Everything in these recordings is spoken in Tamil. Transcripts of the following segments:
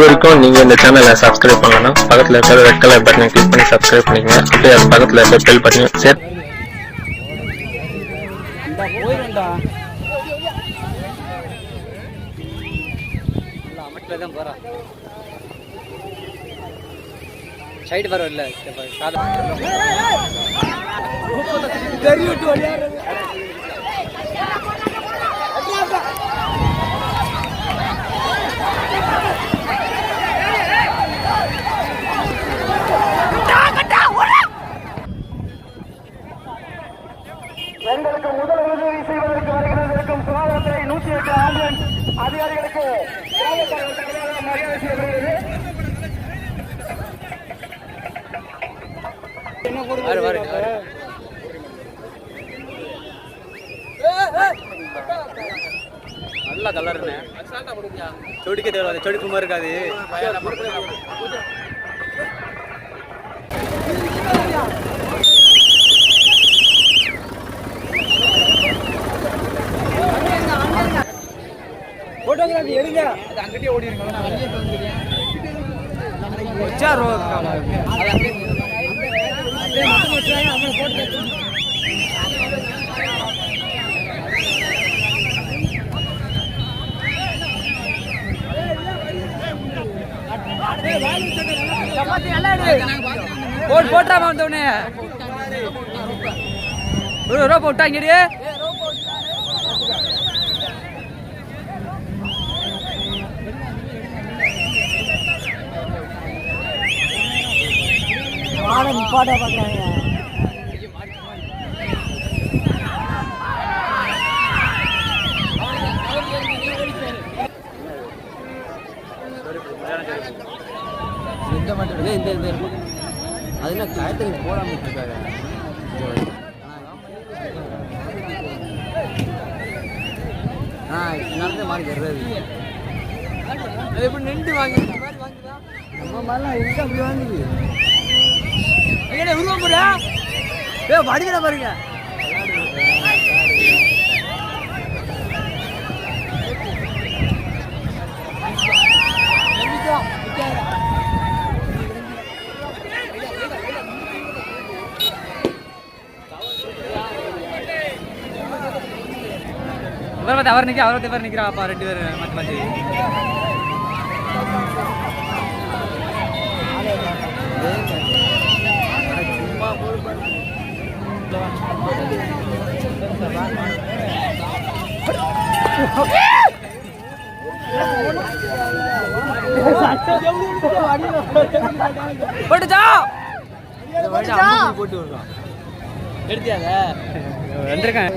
வரைக்கும் நீங்க இந்த சேனலை சப்ஸ்கிரைப் பண்ணலாம் பக்கத்துல இருக்கிற ரெட் கலர் பட்டனை கிளிக் பண்ணி சப்ஸ்கிரைப் பண்ணிக்கங்க. அப்படியே அது பக்கத்துல இருக்க பெல் பட்டனையும் போகிறா சைடு பரவ இல்லை அதிகாரிகளுக்கு காவல்துறை தலைவராக மரியாதை செய்யப்படுகிறது. நல்ல கலருண்ணே சொடிக்க தேவை சொடிப்பு மாதிரி இருக்காது. போட்டோகிராஃபி எடுங்க. அது அங்கிட்டே ஓடிடுங்க வச்சா ரோ போட்டு போட்டாம வந்தவனே ஒரு ரூபா போட்டாங்கடி இந்த மட்டும்? இந்த இந்த அது என்ன காயத்துக்கு போடாம இருக்காங்க நடந்து மாறி வர்றது அது எப்படி நின்று வாங்கி நம்ம மாதிரிலாம் எங்க அப்படி வாங்குது? ஐயா உருவம் போடா. ஏ வடிக்கிற பாருங்க. அவர் நிற்க அவர் பார்த்து இவர் நிற்கிறாப்பா ரெண்டு பேர் மாற்றி மாற்றி போட்டுச்சா? போட்டு விடுறான் எடுத்தியாத? வந்திருக்கேன்.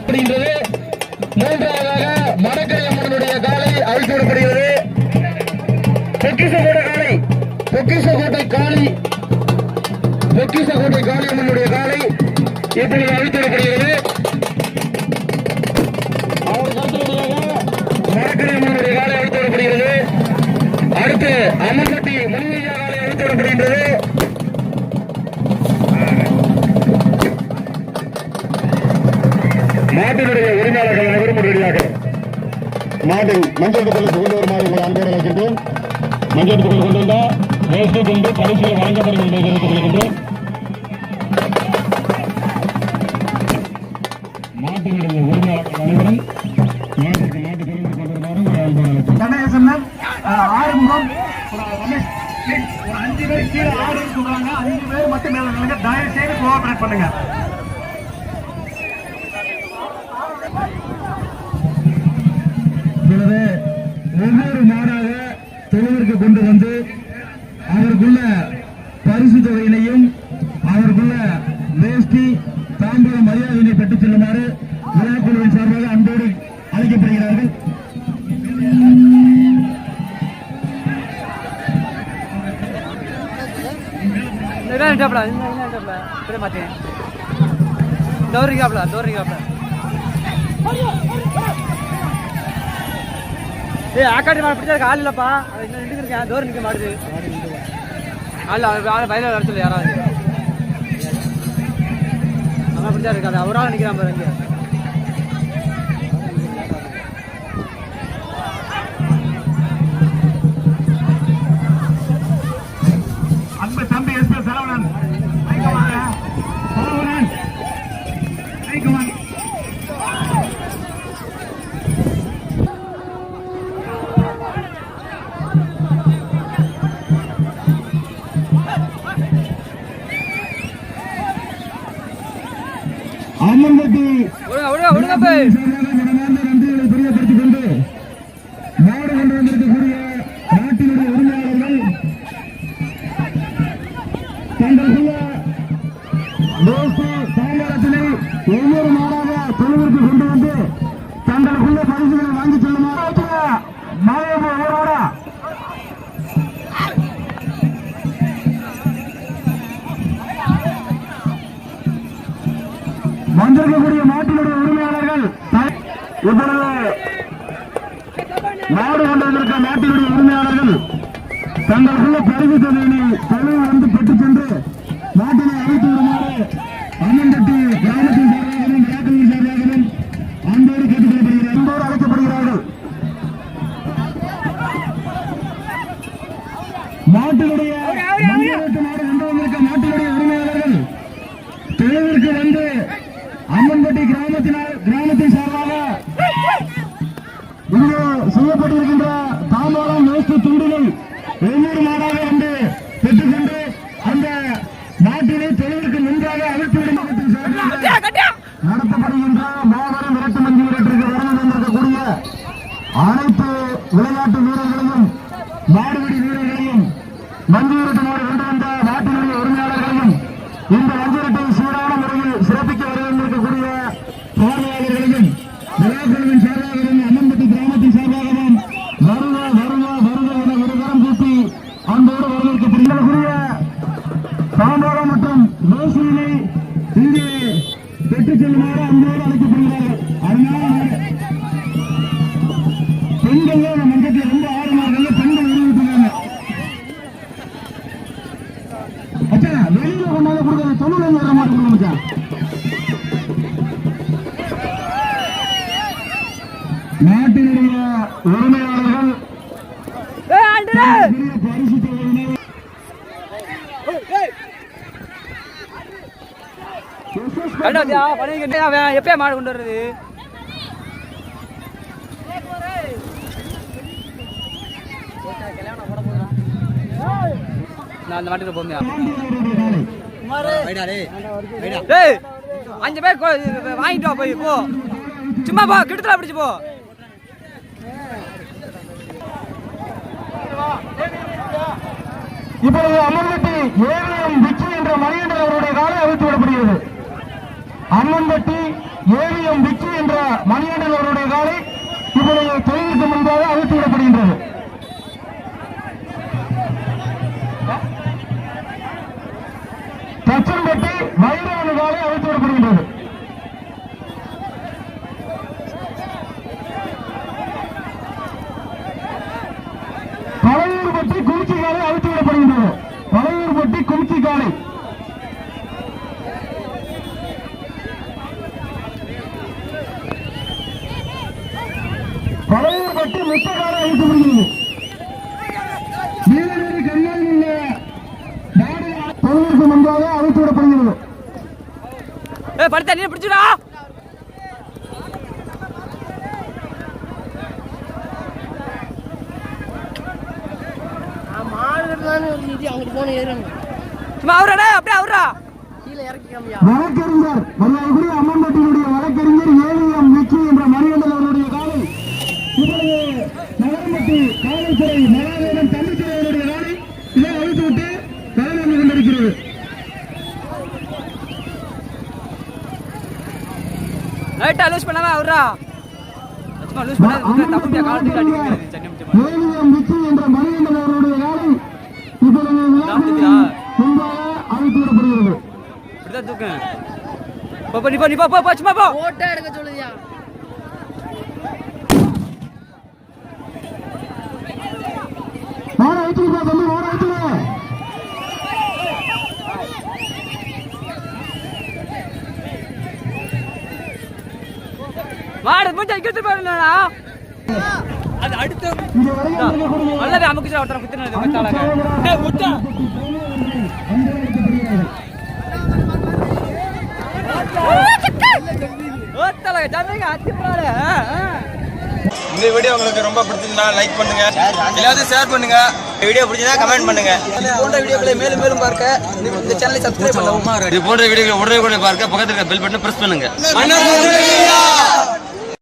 அப்படின்றது அழித்து பொக்கிசகோட்டை காலை பொக்கிசகோட்டை காளி. பொக்கிசகோட்டை காளி அம்மனுடைய காளி. இப்பொழுது அழித்து விடப்படுகிறது அம்மனுடைய காலை அழித்து அடுத்து அம்மன்பட்டி முனியா காலை அழித்து மாட்டினுடைய உரிமையாளர்கள் அனைவரும் உடனடியாக மாட்டின் மஞ்சள் துகள் கொண்டு வருமாறு உங்களை அன்போடு அழைக்கின்றோம் மஞ்சள் துகள் கொண்டு வந்தால் வேஸ்டி கொண்டு பரிசுகள் வழங்கப்படும் என்பதை தெரிவித்துக் கொள்கின்றோம் மாட்டினுடைய உரிமையாளர்கள் அனைவரும் மாட்டுக்கு மாட்டு தெரிந்து உங்களை அன்போடு ஆறுமுகம். ஒரு அஞ்சு பேர் கீழே ஆறு சொல்றாங்க. அஞ்சு பேர் மட்டும் மேல தயவு செய்து கோஆபரேட் பண்ணுங்க. இப்பொழுது ஒவ்வொரு மாடாக தொழுவிற்கு கொண்டு வந்து அவருக்குள்ள பரிசு தொகையினையும் அவருக்குள்ள வேஷ்டி தாம்பரம் மரியாதையினை பெற்றுச் செல்லுமாறு விழாக்குழுவின் சார்பாக அன்போடு அழைக்கப்படுகிறார்கள். டாப்ல டாப்ல டோரிங்காப்ல டோரிங்காப்ல ஏய் ஆக்காட்டி மாடு பிடிச்சா ஆள் இன்னும் நின்று இருக்கேன். தோறு நிற்க மாடுது ஆள் ஆள் வயலில் இடத்துல யாராவது. அவன் பிடிச்சா இருக்காது. அவராக நிற்கிறான் பாரு இங்கே. அன்பு தம்பி எஸ் பி சரவணன் சரவணன் வந்திருக்கக்கூடிய நாட்டினுடைய உரிமையாளர்கள். தங்களுக்குள்ள தேசிய சாயங்காலத்தினை ஒவ்வொரு நாடாக தொழிலுக்கு கொண்டு வந்து தங்களுக்குள்ள பரிசுகளை வாங்கி செல்லுமாறு மாயபு ஒவ்வொருவரா வந்திருக்கக்கூடிய நாட்டினுடைய உரிமையாளர்கள் இவ்வளவு இப்பொழுது நாடு கொண்டு வந்திருக்க நாட்டினுடைய உரிமையாளர்கள் தங்களுக்குள்ள பரிசு தொகையினை தொழில் வந்து பெற்றுச் சென்று நாட்டினை அழைத்து வருமாறு அம்மன்பட்டி தாம்பாளம் வேஸ்ட் துண்டுகள் பெற்றுச் செல்லுமாறு அன்போடு அழைக்கப்படுகிறார்கள். அதனால பெண்கள் நம்ம மன்றத்தில் ரொம்ப ஆர்வமா இருக்காங்க பெண்கள் உருவிட்டுருக்காங்க அச்சா வெளியில கொண்டாந்து கொடுக்கறது தொழில் வர மச்சான். நாட்டினுடைய உரிமையாளர்கள் எப்பயா மாடு கொண்டு வர்றது? நான் அந்த மாட்டுக்கு போமியா டேய் அஞ்சு பேர் வாங்கிட்டு வா போய் போ. சும்மா போ கிட்டத்துல பிடிச்சு போ. இப்பொழுது அம்மன்பட்டி ஏவிஎம் விக்கி என்ற மணிகண்டன் அவருடைய காலை அவிழ்த்து விடப்படுகிறது. அம்மன்பட்டி ஏவிஎம் விக்கி என்ற மணியண்டன் அவருடைய காலை இப்பொழுது தொழிலுக்கு முன்பாக அவிழ்த்து விடப்படுகின்றது தச்சன்பட்டி வைரவன் காலை அவிழ்த்து விடப்படுகின்றது பழையூர்பட்டி குறிச்சி காலை அவிழ்த்து விடப்படுகின்றது பழையூர்பட்டி குறிச்சி காலை. தொழிலுக்கு முன்பாக அவிழ்த்து விடப்படுகிறது. ஏய் படுத்த நீ பிடிச்சுடா. வழக்கறிஞர் மரியாதைக்குரிய அம்மன்பட்டியினுடைய வழக்கறிஞர் ஏவிஎம் விக்கி என்ற மணிகண்டன் அவருடைய காலை இப்பொழுது நகரம்பட்டி காவல்துறை மகாதேவன் தம்பித்துறை அவருடைய காலை இதை அழித்து விட்டு களம் வந்து கொண்டிருக்கிறது லைட்டா லூஸ் பண்ணாம அவரா சும்மா லூஸ் பண்ணாத தப்பியா காலத்துக்கு அடிக்கிறது சன்னி விக்கி என்ற மணிகண்டன் அவருடைய காலை இப்பொழுது? முன்பாக அழித்து விடப்படுகிறது இப்படிதான் தூக்கு போ போ நீ போ நீ போ போ போ சும்மா போ. போட்டோ எடுக்க சொல்லுதியா? இக்கிட்டு பாருங்கடா அது அடுத்து அல்லது அமுக்கு ஒருத்தர குத்துனது மத்தாளங்க டேய் முட்டா இந்த வீடியோ உங்களுக்கு ரொம்ப பிடிச்சிருந்தா லைக் பண்ணுங்க. எல்லாத்தையும் ஷேர் பண்ணுங்க. வீடியோ பிடிச்சதா கமெண்ட் பண்ணுங்க. இது போன்ற வீடியோக்களை மேலும் மேலும் பார்க்க இந்த சேனலை சப்ஸ்கிரைப் பண்ணவும். இது போன்ற வீடியோக்களை உடனே உடனே பார்க்க பக்கத்துல பெல் பட்டனை பிரஸ் பண்ணுங்க.